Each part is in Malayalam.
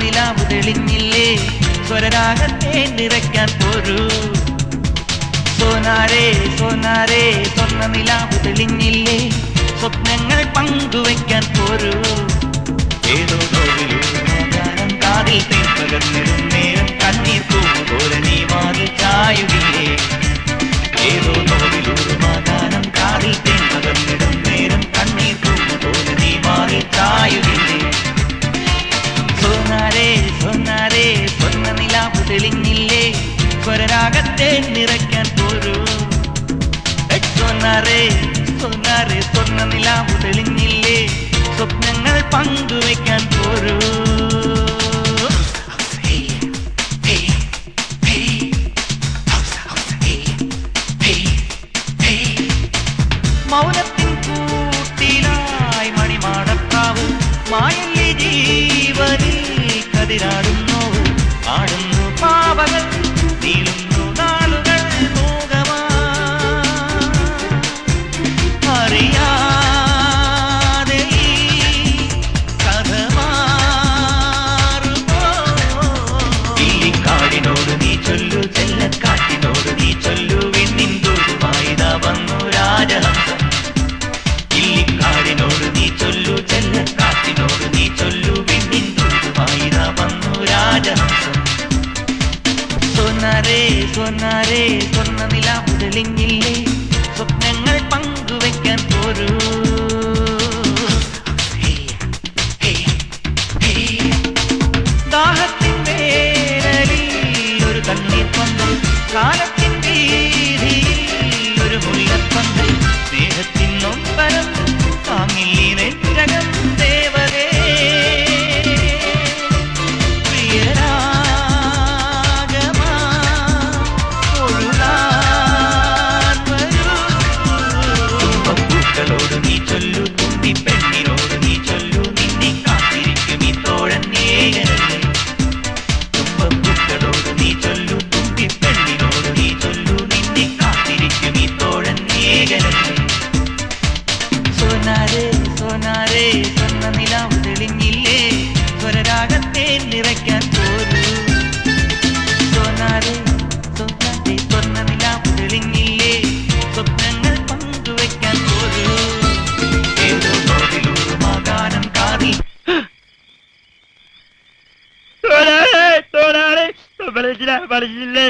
നിലാവ് തെളിഞ്ഞില്ലേ സ്വരരാഗത്തെ നിറയ്ക്കാൻ പോരൂ സോനാരേ സോനാരേ സ്വർണ നിലാവ് തെളിഞ്ഞില്ലേ സ്വപ്നങ്ങൾ പങ്കുവയ്ക്കാൻ പോരൂ ഏതോ ഗാനം കാതിൽ തേപ്പകർന്നിടും നേരം കണ്ണീർ പൂവ് പോലെ നീ മാറി ചായുകില്ലേ ഏതോ നോവിലൂറുമാകാനം കാതിൽ തേപ്പകർന്നിടും നേരം കണ്ണീർ പൂവ് പോലെ നീ മാറി ചായുകില്ലേ സ്വരരാഗത്തെ നിറയ്ക്കാൻ പോരും. സ്വർണ നിലാവ് തെളിഞ്ഞില്ലേ സ്വപ്നങ്ങൾ പങ്കുവയ്ക്കാൻ പോരൂ. മൗനത്തിൻ കൂട്ടിലായി മായല്ലേ ജീവനിൽ കതിരാടുന്നു സോനാരേ സോനാരേ സ്വർണ നില തെളിഞ്ഞില്ലേ സ്വപ്നങ്ങൾ പങ്കുവെക്കാൻ പോരൂ. പറഞ്ഞില്ലേ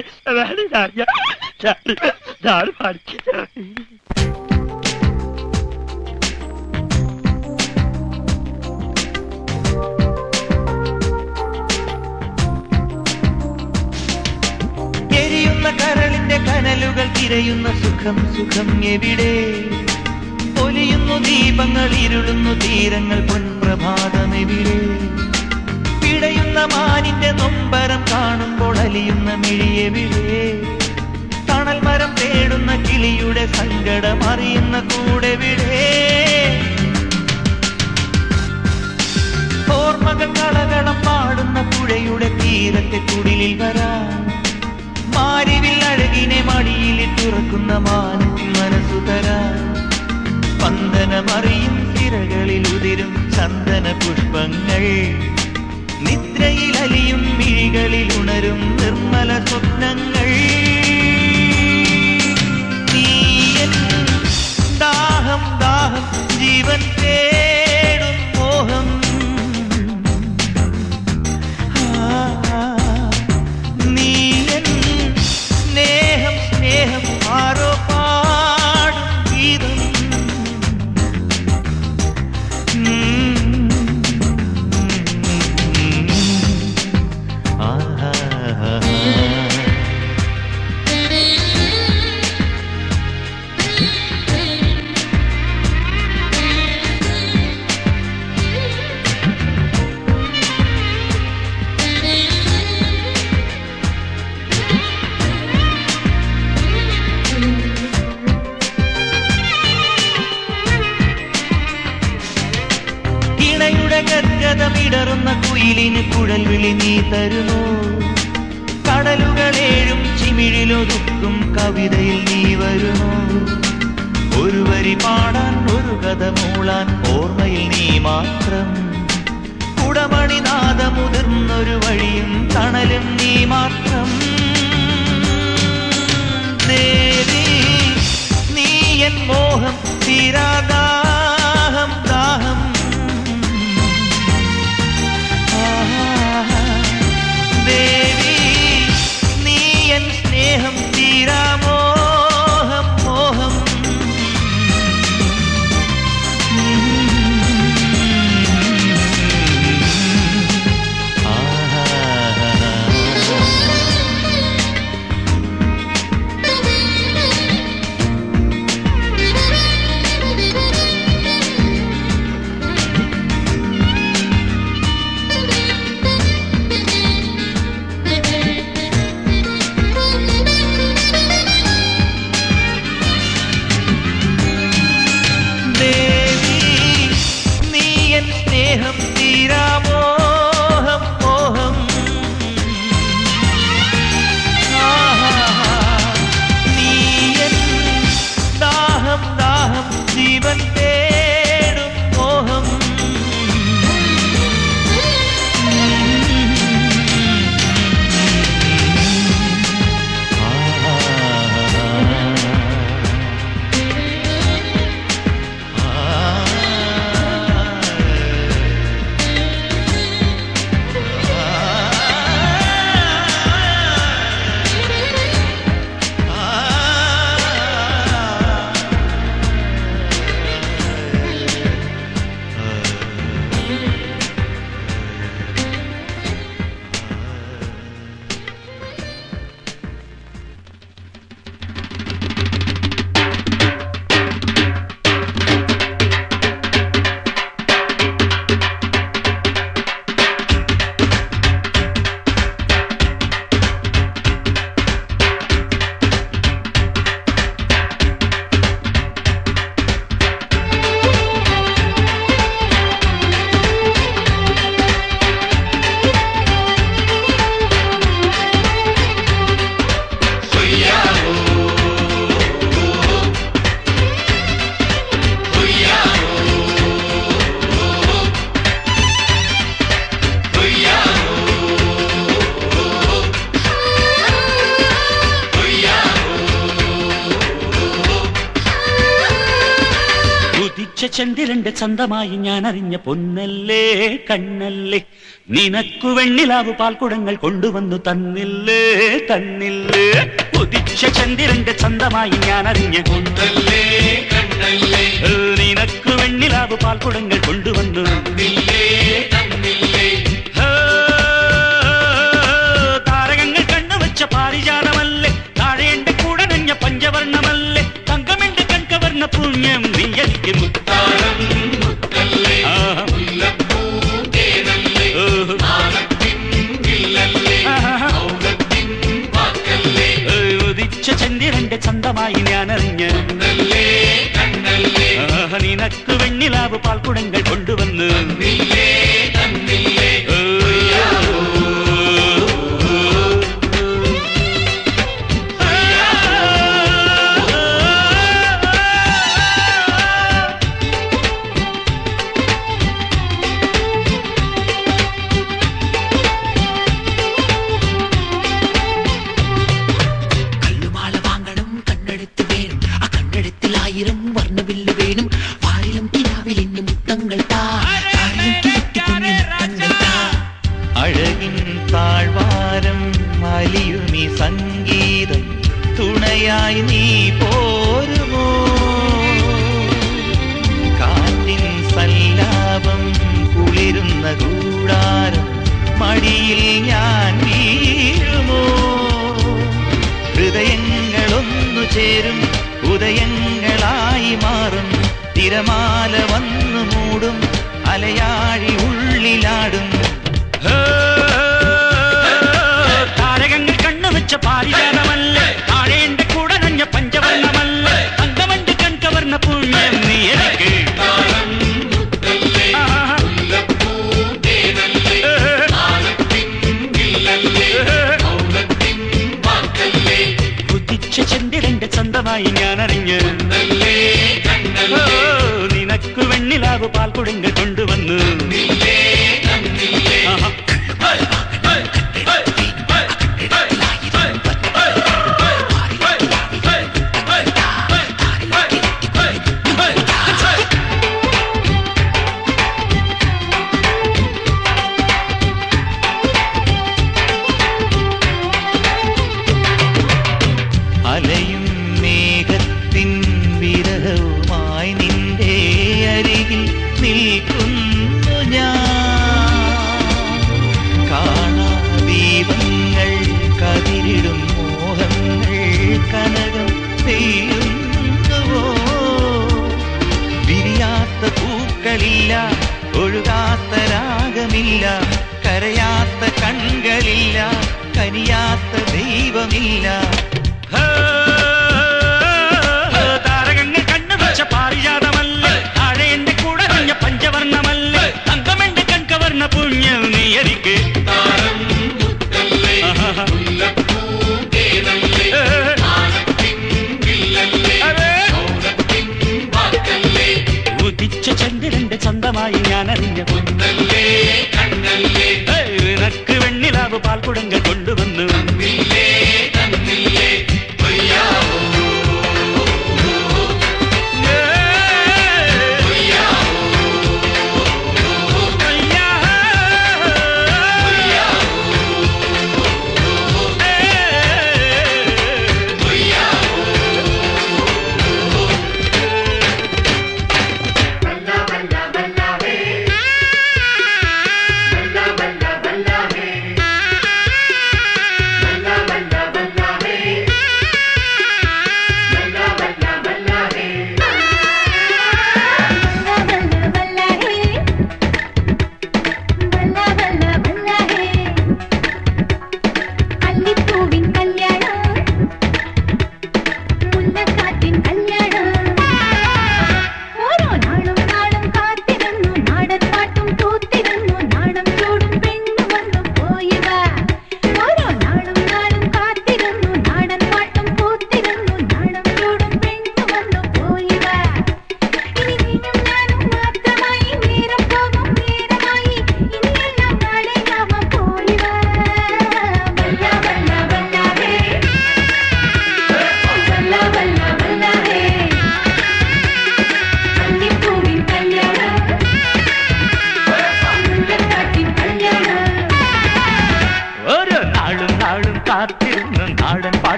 എരിയുന്ന കരളിന്റെ കനലുകൾ തിരയുന്ന സുഖം സുഖം എവിടെ? പൊലിയുന്നു ദീപങ്ങൾ ഇരുളുന്നു തീരങ്ങൾ പൊൻപ്രഭാതം എവിടെ? പിടയുന്ന മാനിന്റെ നൊമ്പരം കാണുമ്പോൾ അലിയുന്ന മിഴിയെ വിഴേ തണൽ മരം തേടുന്ന കിളിയുടെ സങ്കടം അറിയുന്ന കൂടെ വിഴേ ഓർമ്മകൾ കളകളം പാടുന്ന പുഴയുടെ തീരത്തെ കുടിലിൽ വരാം. മാരിവിൽ അഴകിനെ മടിയിൽ തുറക്കുന്ന മാനത്തിൽ മനസ്സു തരാം. സ്പന്ദനമറിയും തിരകളിൽ ഉതിരും ചന്ദന പുഷ്പങ്ങൾ. നിദ്രയിൽ അലിയും മിഴികളിൽ ഉണരും നിർമ്മല സ്വപ്നങ്ങൾ. ദാഹം ദാഹം ജീവൻ തേടും ഗദ്ഗതമിടറുന്ന കുയിലിന് കുഴൽ വിളി നീ തരുന്നു. കടലുകളേഴും ചിമിഴിലൊതുക്കും കവിതയിൽ നീ വരുന്നു. ഒരു വരി പാടാൻ ഒരു കഥ മൂളാൻ ഓർമ്മയിൽ നീ മാത്രം. കുടമണിനാഥമുതിർന്നൊരു വഴിയും തണലും നീ മാത്രം. നീ എൻ മോഹം തീരാദാഹം ദാഹം ചന്ദ്രന്റെ ചന്തമായി ഞാൻ അറിഞ്ഞ പൊന്നല്ലേ കണ്ണല്ലേ. നിനക്കു വെണ്ണിലാവ് പാൽക്കുടങ്ങൾ കൊണ്ടുവന്നു തന്നില്ലേ തന്നില്ലേ. ഉദിച്ച ചന്ദ്രന്റെ ചന്തമായി ഞാൻ അറിഞ്ഞ പൊന്നല്ലേ കണ്ണല്ലേ. നിനക്കു വെണ്ണിലാവ് പാൽക്കുടങ്ങൾ കൊണ്ടുവന്നു ഹേ, കൺകവർണ പുണ്യം നീ എനിക്ക് മുത്താരം ആഹാ. ഓഹോ. ആഹാ. ഏ, ഉദിച്ച ചന്ദ്രന്റെ ചന്തമായി ഞാൻ അറിഞ്ഞ നിനക്ക് വെണ്ണിലാവ് പാൽക്കുടങ്ങൾ കൊണ്ടുവന്ന് കല്ലുമാല ചേരും. ഉദയങ്ങളായി മാറും. തിരമാല വന്നു മൂടും. അലയാഴി ഉള്ളിലാടും. ഹേ, കണ്ണു വെച്ച പാരിജാതമല്ലേ? താഴേന്റെ ചന്ദ്രന്റെ ചന്തമായി ഞാൻ അറിഞ്ഞ് ഓ, നിനക്ക് വെണ്ണിലാവ്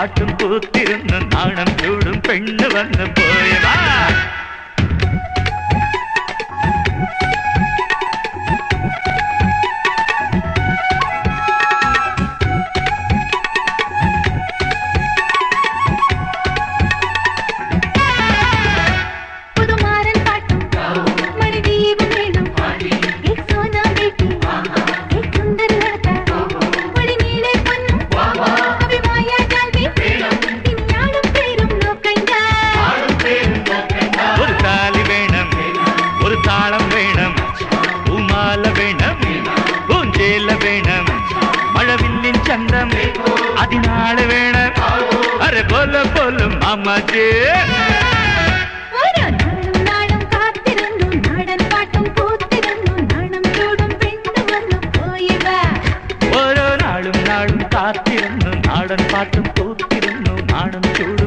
பாட்டும் பூத்திരുന്ന് നാണം ചൂടും പെണ്ണ് വന്ന് പോ நமது காத்திருந்தும் நாடன் பாட்டும் கூத்திருந்தும் நாணம் சூடு